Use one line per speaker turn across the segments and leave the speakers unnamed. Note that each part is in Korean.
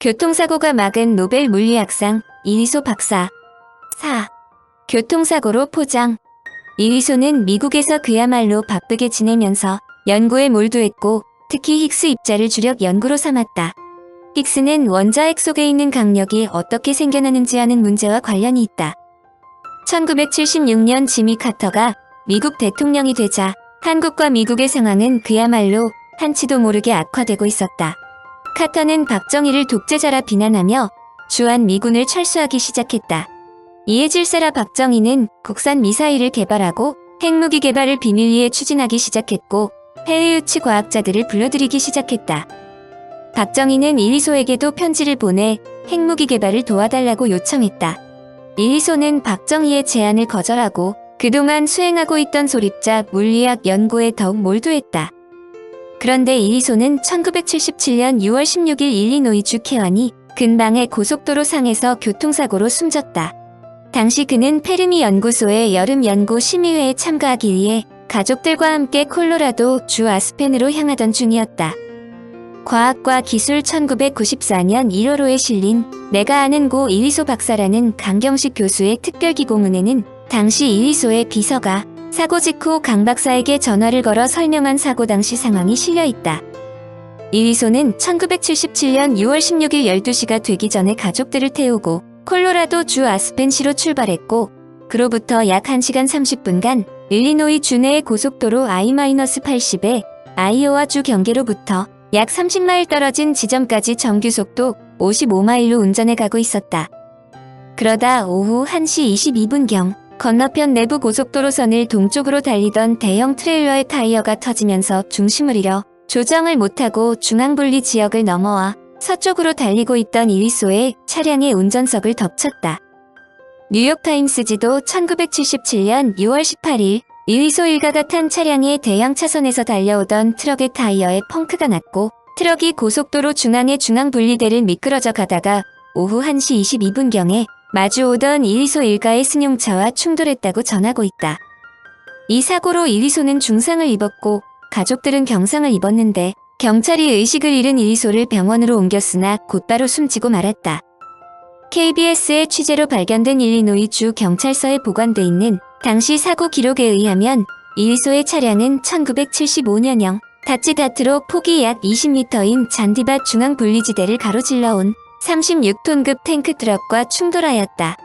교통사고가 막은 노벨 물리학상 이리소 박사 4. 교통사고로 포장 이리소는 미국에서 그야말로 바쁘게 지내면서 연구에 몰두했고 특히 힉스 입자를 주력 연구로 삼았다. 힉스는 원자핵 속에 있는 강력이 어떻게 생겨나는지 하는 문제와 관련이 있다. 1976년 지미 카터가 미국 대통령이 되자 한국과 미국의 상황은 그야말로 한치도 모르게 악화되고 있었다. 카터는 박정희를 독재자라 비난하며 주한 미군을 철수하기 시작했다. 이에 질세라 박정희는 국산 미사일을 개발하고 핵무기 개발을 비밀리에 추진하기 시작했고 해외 유치 과학자들을 불러들이기 시작했다. 박정희는 이리소에게도 편지를 보내 핵무기 개발을 도와달라고 요청했다. 이리소는 박정희의 제안을 거절하고 그동안 수행하고 있던 소립자 물리학 연구에 더욱 몰두했다. 그런데 이리소는 1977년 6월 16일 일리노이 주 케완이 근방의 고속도로 상에서 교통사고로 숨졌다. 당시 그는 페르미 연구소의 여름 연구 심의회에 참가하기 위해 가족들과 함께 콜로라도 주 아스펜으로 향하던 중이었다. 과학과 기술 1994년 1월호에 실린 내가 아는 고 이리소 박사라는 강경식 교수의 특별기고문에는 당시 이리소의 비서가 사고 직후 강 박사에게 전화를 걸어 설명한 사고 당시 상황이 실려 있다. 이리소는 1977년 6월 16일 12시가 되기 전에 가족들을 태우고 콜로라도 주 아스펜시로 출발했고 그로부터 약 1시간 30분간 일리노이 주내의 고속도로 I-80의 아이오와 주 경계로부터 약 30마일 떨어진 지점까지 정규속도 55마일로 운전해 가고 있었다. 그러다 오후 1시 22분경 건너편 내부 고속도로선을 동쪽으로 달리던 대형 트레일러의 타이어가 터지면서 중심을 잃어 조정을 못하고 중앙분리 지역을 넘어와 서쪽으로 달리고 있던 이리소의 차량의 운전석을 덮쳤다. 뉴욕타임스 지도 1977년 6월 18일 이리소 일가가 탄 차량의 대형 차선에서 달려오던 트럭의 타이어에 펑크가 났고 트럭이 고속도로 중앙의 중앙분리대를 미끄러져 가다가 오후 1시 22분경에 마주오던 이리소 일가의 승용차와 충돌했다고 전하고 있다. 이 사고로 이리소는 중상을 입었고 가족들은 경상을 입었는데 경찰이 의식을 잃은 이리소를 병원으로 옮겼으나 곧바로 숨지고 말았다. KBS의 취재로 발견된 일리노이 주 경찰서에 보관돼 있는 당시 사고 기록에 의하면 이리소의 차량은 1975년형 다치 다트로 폭이 약 20m인 잔디밭 중앙 분리지대를 가로질러 온 36톤급 탱크 트럭과 충돌하였다.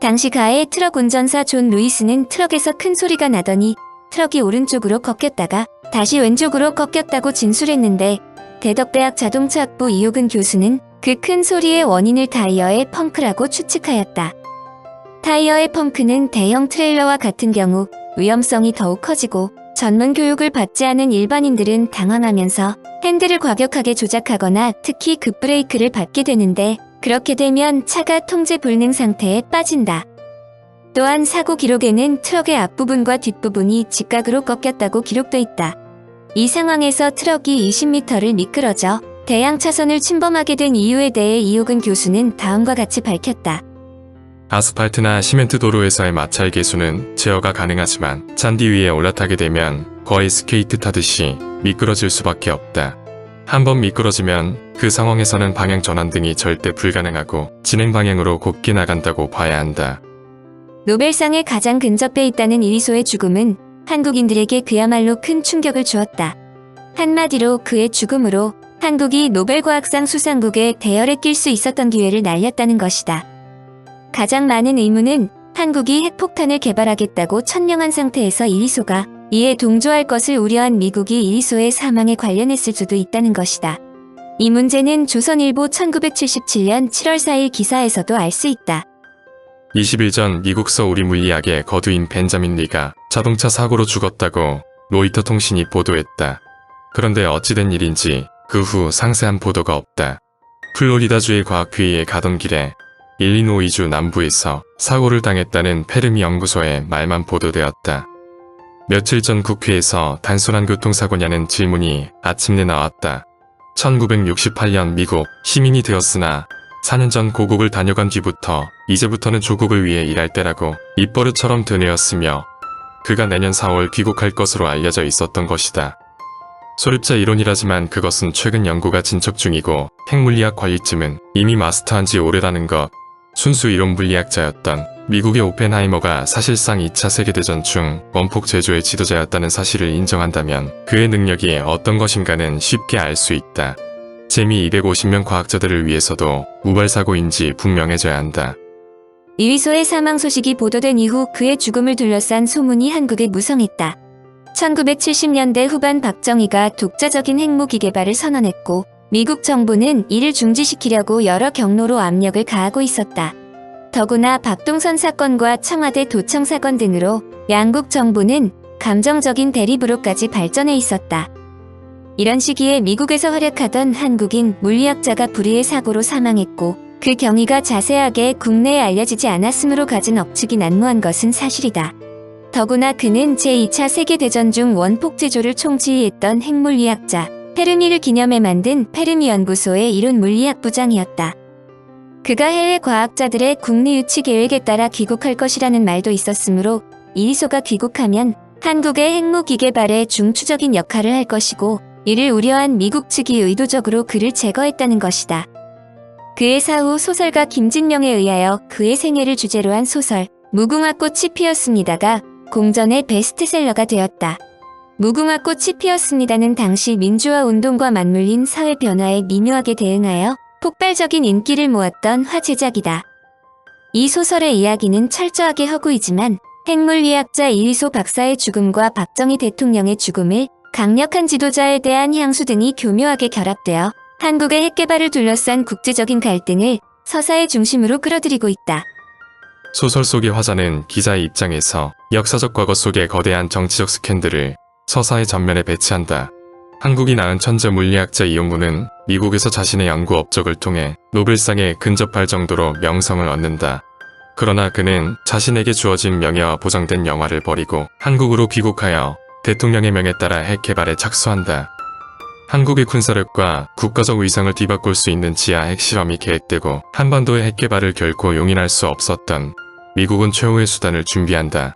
당시 가해 트럭 운전사 존 루이스는 트럭에서 큰 소리가 나더니 트럭이 오른쪽으로 꺾였다가 다시 왼쪽으로 꺾였다고 진술했는데 대덕대학 자동차학부 이호근 교수는 그 큰 소리의 원인을 타이어의 펑크라고 추측하였다. 타이어의 펑크는 대형 트레일러와 같은 경우 위험성이 더욱 커지고 전문 교육을 받지 않은 일반인들은 당황하면서 핸들을 과격하게 조작하거나 특히 급브레이크를 밟게 되는데 그렇게 되면 차가 통제 불능 상태에 빠진다. 또한 사고 기록에는 트럭의 앞부분과 뒷부분이 직각으로 꺾였다고 기록돼 있다. 이 상황에서 트럭이 20m를 미끄러져 대양 차선을 침범하게 된 이유에 대해 이호근 교수는 다음과 같이 밝혔다.
아스팔트나 시멘트 도로에서의 마찰 계수는 제어가 가능하지만 잔디 위에 올라타게 되면 거의 스케이트 타듯이 미끄러질 수밖에 없다. 한번 미끄러지면 그 상황에서는 방향 전환 등이 절대 불가능하고 진행 방향으로 곱게 나간다고 봐야 한다.
노벨상에 가장 근접해 있다는 이리소의 죽음은 한국인들에게 그야말로 큰 충격을 주었다. 한마디로 그의 죽음으로 한국이 노벨과학상 수상국에 대열에 낄 수 있었던 기회를 날렸다는 것이다. 가장 많은 의문은 한국이 핵폭탄을 개발하겠다고 천명한 상태에서 이리소가 이에 동조할 것을 우려한 미국이 이리소의 사망에 관련했을 수도 있다는 것이다. 이 문제는 조선일보 1977년 7월 4일 기사에서도 알 수 있다.
20일 전 미국서 우리 물리학의 거두인 벤자민 리가 자동차 사고로 죽었다고 로이터 통신이 보도했다. 그런데 어찌된 일인지 그 후 상세한 보도가 없다. 플로리다주의 과학회의에 가던 길에 일리노이주 남부에서 사고를 당했다는 페르미 연구소의 말만 보도되었다. 며칠 전 국회에서 단순한 교통사고냐는 질문이 아침내 나왔다. 1968년 미국 시민이 되었으나 4년 전 고국을 다녀간 뒤부터 이제부터는 조국을 위해 일할 때라고 입버릇처럼 되뇌었으며 그가 내년 4월 귀국할 것으로 알려져 있었던 것이다. 소립자 이론이라지만 그것은 최근 연구가 진척 중이고 핵물리학 관리쯤은 이미 마스터한 지 오래라는 것. 순수 이론 물리학자였던 미국의 오펜하이머가 사실상 2차 세계대전 중 원폭 제조의 지도자였다는 사실을 인정한다면 그의 능력이 어떤 것인가는 쉽게 알 수 있다. 재미 250명 과학자들을 위해서도 우발사고인지 분명해져야 한다.
이휘소의 사망 소식이 보도된 이후 그의 죽음을 둘러싼 소문이 한국에 무성했다. 1970년대 후반 박정희가 독자적인 핵무기 개발을 선언했고 미국 정부는 이를 중지시키려고 여러 경로로 압력을 가하고 있었다. 더구나 박동선 사건과 청와대 도청 사건 등으로 양국 정부는 감정적인 대립으로까지 발전해 있었다. 이런 시기에 미국에서 활약하던 한국인 물리학자가 불의의 사고로 사망했고 그 경위가 자세하게 국내에 알려지지 않았으므로 가진 억측이 난무한 것은 사실이다. 더구나 그는 제2차 세계대전 중 원폭 제조를 총지휘했던 핵물리학자 페르미를 기념해 만든 페르미 연구소의 이론 물리학 부장이었다. 그가 해외 과학자들의 국내 유치 계획에 따라 귀국할 것이라는 말도 있었으므로 이리소가 귀국하면 한국의 핵무기 개발에 중추적인 역할을 할 것이고 이를 우려한 미국 측이 의도적으로 그를 제거했다는 것이다. 그의 사후 소설가 김진명에 의하여 그의 생애를 주제로 한 소설 무궁화꽃이 피었습니다가 공전의 베스트셀러가 되었다. 무궁화꽃이 피었습니다는 당시 민주화 운동과 맞물린 사회 변화에 미묘하게 대응하여 폭발적인 인기를 모았던 화제작이다. 이 소설의 이야기는 철저하게 허구이지만 핵물리학자 이휘소 박사의 죽음과 박정희 대통령의 죽음을 강력한 지도자에 대한 향수 등이 교묘하게 결합되어 한국의 핵개발을 둘러싼 국제적인 갈등을 서사의 중심으로 끌어들이고 있다.
소설 속의 화자는 기자의 입장에서 역사적 과거 속의 거대한 정치적 스캔들을 서사의 전면에 배치한다. 한국이 낳은 천재 물리학자 이용구는 미국에서 자신의 연구 업적을 통해 노벨상에 근접할 정도로 명성을 얻는다. 그러나 그는 자신에게 주어진 명예와 보장된 영화를 버리고 한국으로 귀국하여 대통령의 명에 따라 핵 개발에 착수한다. 한국의 군사력과 국가적 위상을 뒤바꿀 수 있는 지하 핵실험이 계획되고 한반도의 핵 개발을 결코 용인할 수 없었던 미국은 최후의 수단을 준비한다.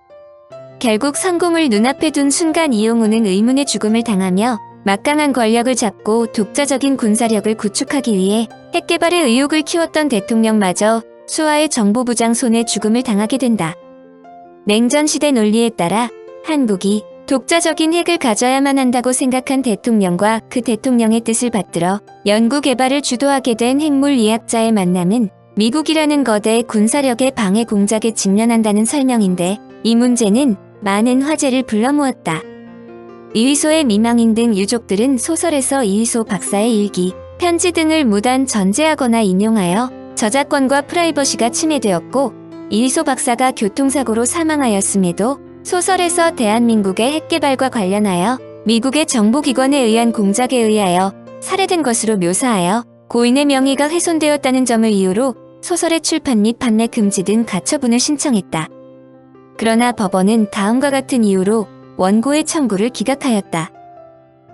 결국 성공을 눈앞에 둔 순간 이용우는 의문의 죽음을 당하며 막강한 권력을 잡고 독자적인 군사력을 구축하기 위해 핵개발의 의욕을 키웠던 대통령마저 수하의 정보부장 손에 죽음을 당하게 된다. 냉전시대 논리에 따라 한국이 독자적인 핵을 가져야만 한다고 생각한 대통령과 그 대통령의 뜻을 받들어 연구 개발을 주도하게 된 핵물리학자의 만남은 미국이라는 거대 군사력의 방해 공작에 직면한다는 설명인데 이 문제는 많은 화제를 불러모았다. 이휘소의 미망인 등 유족들은 소설에서 이휘소 박사의 일기, 편지 등을 무단 전제하거나 인용하여 저작권과 프라이버시가 침해되었고 이휘소 박사가 교통사고로 사망하였음에도 소설에서 대한민국의 핵개발과 관련하여 미국의 정보기관에 의한 공작에 의하여 살해된 것으로 묘사하여 고인의 명의가 훼손되었다는 점을 이유로 소설의 출판 및 판매 금지 등 가처분을 신청했다. 그러나 법원은 다음과 같은 이유로 원고의 청구를 기각하였다.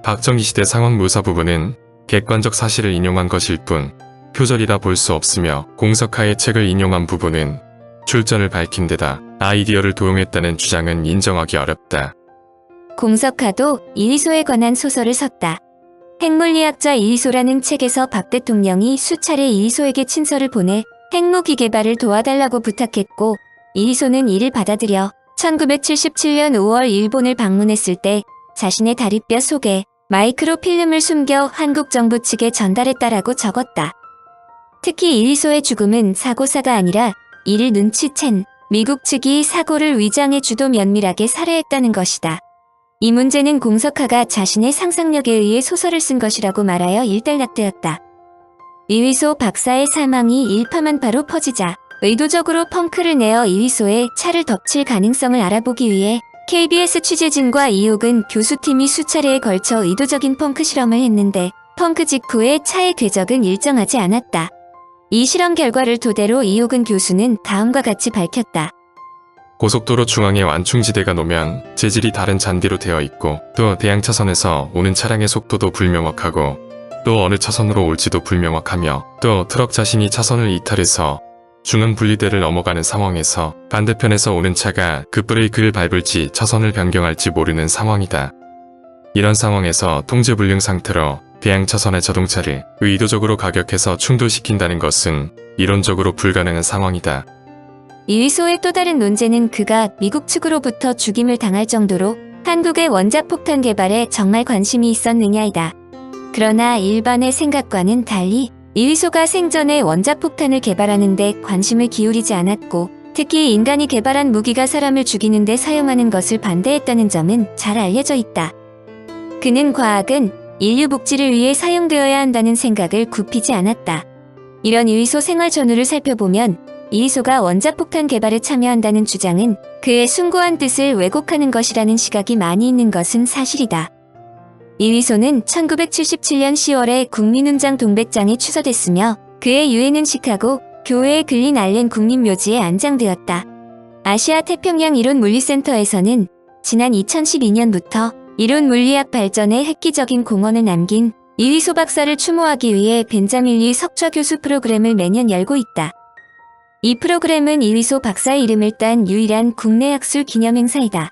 박정희 시대 상황 묘사 부분은 객관적 사실을 인용한 것일 뿐 표절이라 볼 수 없으며 공석하의 책을 인용한 부분은 출전을 밝힌 데다 아이디어를 도용했다는 주장은 인정하기 어렵다.
공석하도 이리소에 관한 소설을 썼다. 핵물리학자 이리소라는 책에서 박 대통령이 수차례 이리소에게 친서를 보내 핵무기 개발을 도와달라고 부탁했고 이리소는 이를 받아들여 1977년 5월 일본을 방문했을 때 자신의 다리뼈 속에 마이크로 필름을 숨겨 한국 정부 측에 전달했다라고 적었다. 특히 이리소의 죽음은 사고사가 아니라 이를 눈치챈 미국 측이 사고를 위장해 주도 면밀하게 살해했다는 것이다. 이 문제는 공석하가 자신의 상상력에 의해 소설을 쓴 것이라고 말하여 일단락되었다. 이휘소 박사의 사망이 일파만파로 퍼지자 의도적으로 펑크를 내어 이휘소의 차를 덮칠 가능성을 알아보기 위해 KBS 취재진과 이옥은 교수팀이 수차례에 걸쳐 의도적인 펑크 실험을 했는데 펑크 직후에 차의 궤적은 일정하지 않았다. 이 실험 결과를 토대로 이옥은 교수는 다음과 같이 밝혔다.
고속도로 중앙에 완충지대가 놓면 재질이 다른 잔디로 되어 있고 또 대양 차선에서 오는 차량의 속도도 불명확하고 또 어느 차선으로 올지도 불명확하며 또 트럭 자신이 차선을 이탈해서 중앙 분리대를 넘어가는 상황에서 반대편에서 오는 차가 그 급브레이크를 밟을지 차선을 변경할지 모르는 상황이다. 이런 상황에서 통제불능 상태로 대항차선의 자동차를 의도적으로 가격해서 충돌시킨다는 것은 이론적으로 불가능한 상황이다.
이위소의 또 다른 논제는 그가 미국 측으로부터 죽임을 당할 정도로 한국의 원자폭탄 개발에 정말 관심이 있었느냐이다. 그러나 일반의 생각과는 달리 이위소가 생전에 원자폭탄을 개발하는 데 관심을 기울이지 않았고 특히 인간이 개발한 무기가 사람을 죽이는 데 사용하는 것을 반대했다는 점은 잘 알려져 있다. 그는 과학은 인류 복지를 위해 사용되어야 한다는 생각을 굽히지 않았다. 이런 이위소 생활 전후를 살펴보면 이위소가 원자폭탄 개발에 참여한다는 주장은 그의 숭고한 뜻을 왜곡하는 것이라는 시각이 많이 있는 것은 사실이다. 이위소는 1977년 10월에 국민훈장 동백장에 추서됐으며 그의 유해는 시카고 교회에 근린 알렌 국립묘지에 안장되었다. 아시아 태평양 이론 물리센터에서는 지난 2012년부터 이론 물리학 발전에 획기적인 공헌을 남긴 이위소 박사를 추모하기 위해 벤자민 리 석좌 교수 프로그램을 매년 열고 있다. 이 프로그램은 이위소 박사의 이름을 딴 유일한 국내 학술 기념 행사이다.